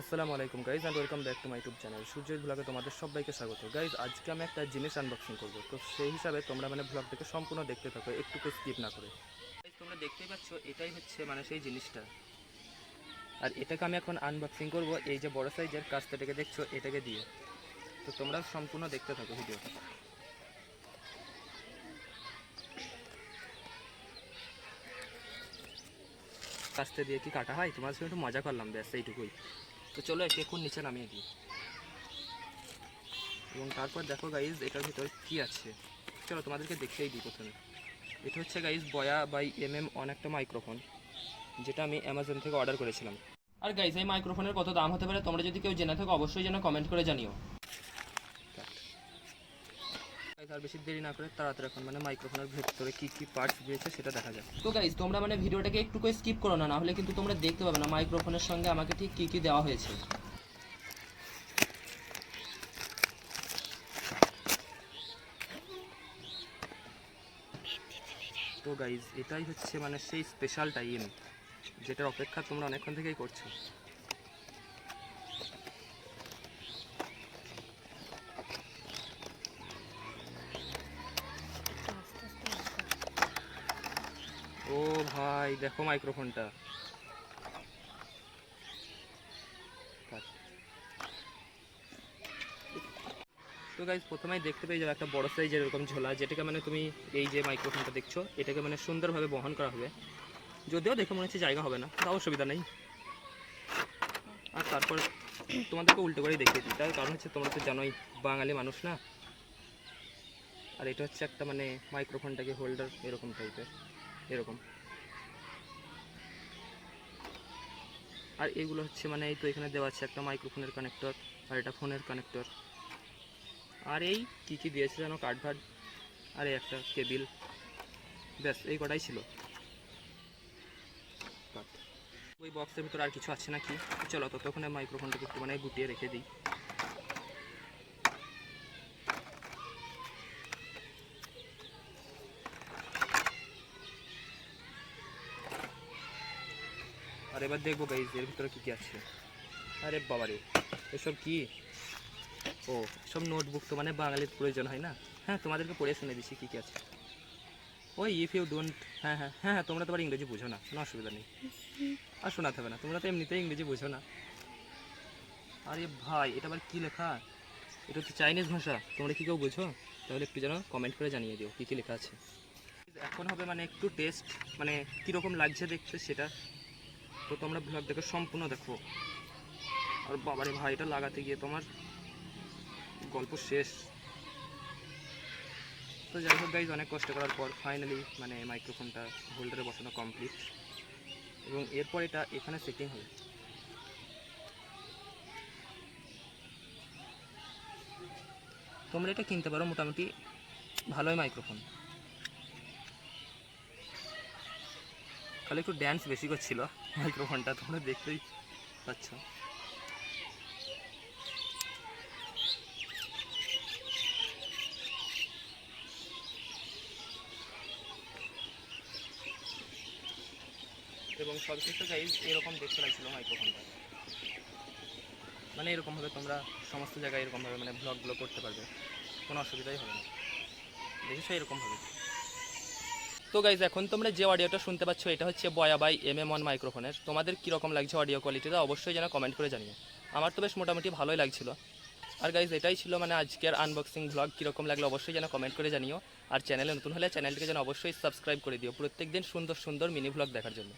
আসসালামু আলাইকুম guys and welcome back to my YouTube channel সূর্যের ব্লগে তোমাদের সবাইকে স্বাগত। গাইজ আজকে আমি একটা জিনিস আনবক্সিং করব। তো সেই হিসাবে তোমরা মানে ব্লগটাকে সম্পূর্ণ দেখতে থাকো একটুকু স্কিপ না করে। তোমরা দেখতেই পাচ্ছ, এটাই হচ্ছে মানে সেই জিনিসটা। আর এটাকে আমি এখন আনবক্সিং করব, এই যে বড় সাইজের কাজটাকে দেখছ, এটাকে দিয়ে। তো তোমরা সম্পূর্ণ দেখতে থাকো ভিডিওটা। কাস্তে দিয়ে কি কাটা হয়? তোমার সঙ্গে একটু মজা করলাম, ব্যাস, এইটুকুই। তো চলো একে এখন নিচে নামিয়ে দিই। এবং তারপর দেখো গাইজ এটার ভিতরে কি আছে? চলো তোমাদেরকে দেখিয়েই দিই প্রথমে। এটা হচ্ছে guys Boya by M M on একটা মাইক্রোফোন যেটা আমি অ্যামাজন থেকে অর্ডার করেছিলাম। আর গাইজ এই মাইক্রোফোনের কত দাম হতে পারে? তোমরা যদি কেউ জেনে থাকো, অবশ্যই যেন কমেন্ট করে জানিও। আর বেশি দেরি না করে তাড়াতাড়ি এখন মানে মাইক্রোফোনের ভেতরে কি কি পার্টস দিয়েছে সেটা দেখা যায় তো গাইজ তোমরা মানে ভিডিওটাকে একটু করে স্কিপ করো না নাহলে কিন্তু তোমরা দেখতে পাবে না মাইক্রোফোনের সঙ্গে আমাকে ঠিক কি কি দেওয়া হয়েছে। তো গাইজ এটাই হচ্ছে মানে সেই স্পেশাল টাইম যেটার অপেক্ষা তোমরা অনেকক্ষণ থেকেই করছ। ভাই, দেখো মাইক্রোফোনটা তো গাইজ প্রথমেই দেখতে পেয়ে যাবে একটা বড় সাইজের এরকম ঝোলা, যেটাকে মানে তুমি এই যে মাইক্রোফোনটা দেখছ, এটাকে মানে সুন্দরভাবে বহন করা হবে। যদিও দেখে মনে হচ্ছে জায়গা হবে না তাও অসুবিধা নেই। আর তারপর তোমাদেরকে উল্টো করেই দেখিয়ে দিই, তার কারণ হচ্ছে তোমরা তো জানোই, বাঙালি মানুষ না। আর এটা হচ্ছে একটা মানে মাইক্রোফোনটাকে হোল্ডার এরকম টাইপের এরকম। আর এগুলো হচ্ছে মানে এই তো এখানে দেওয়া আছে একটা মাইক্রোফোনের কানেক্টর আর এটা ফোনের কানেক্টর আর এই কী কী দিয়েছে যেন কার্ড ফার্ড আর এই একটা কেবিল ব্যাস, এই কটাই ছিল। ওই বক্সের ভিতরে আর কিছু আছে নাকি? চলো ততক্ষণে মাইক্রোফোনটাকে একটু মানে গুটিয়ে রেখে দিই। আর এবার দেখব গাইজ এর ভিতরে কী কী আছে। আরে বাবারে, এসব কি? ও সব নোটবুক তো মানে বাঙালির প্রয়োজন, হয় না? হ্যাঁ তোমাদেরকে পড়ে শুনে দিচ্ছি কী কী আছে। ওই ইফ ইউ ডোন্ট হ্যাঁ হ্যাঁ হ্যাঁ হ্যাঁ তোমরা তো আবার ইংরেজি বুঝো না, কোনো অসুবিধা নেই। আর শোনাতে হবে না, তোমরা তো এমনিতেই ইংরেজি বুঝো না। আরে ভাই, এটা আবার কী লেখা? এটা তো চাইনিজ ভাষা, তোমরা কি কেউ বুঝো? তাহলে একটু যেন কমেন্ট করে জানিয়ে দিও, কী কী লেখা আছে। এখন হবে মানে একটু টেস্ট মানে কীরকম লাগছে দেখতে সেটা। তো তোমরা ব্লগটাকে সম্পূর্ণ দেখো। আর বাবারে ভাই, এটা লাগাতে গিয়ে তোমার গল্প শেষ। তো যাই হোক গাইজ অনেক কষ্ট করার পর ফাইনালি মানে মাইক্রোফোনটা হোল্ডারে বসানো কমপ্লিট এবং এরপর এটা এখানে সেটিং হবে। তোমরা এটা কিনতে পারো মোটামুটি ভালোই মাইক্রোফোন খালি একটু ড্যান্স বেশি করছিল। মাইক্রোফোনটা তোমরা দেখতেই পাচ্ছ। এবং সবশেষে গাইজ এরকম দেখতে লাগছিল মাইক্রোফোনটা মানে এরকমভাবে তোমরা সমস্ত জায়গায় এরকমভাবে মানে ব্লগগুলো করতে পারবে। কোনো অসুবিধাই হবে না। দেখেছ এরকমভাবে তো গাইজ এখন তোমরা যে অডিওটা শুনতে পাচ্ছ, এটা হচ্ছে বয়া বাই এম এম ওয়ান মাইক্রোফোনের তোমাদের কীরকম লাগছে অডিও কোয়ালিটিটা অবশ্যই যেন কমেন্ট করে জানিও। আমার তো বেশ মোটামুটি ভালোই লাগছিল। আর গাইজ এটাই ছিল মানে আজকের আনবক্সিং ব্লগ কীরকম লাগল অবশ্যই যেন কমেন্ট করে জানিও। আর চ্যানেলে নতুন হলে চ্যানেলটিকে যেন অবশ্যই সাবস্ক্রাইব করে দিও প্রত্যেক দিন সুন্দর সুন্দর মিনি ব্লগ দেখার জন্য।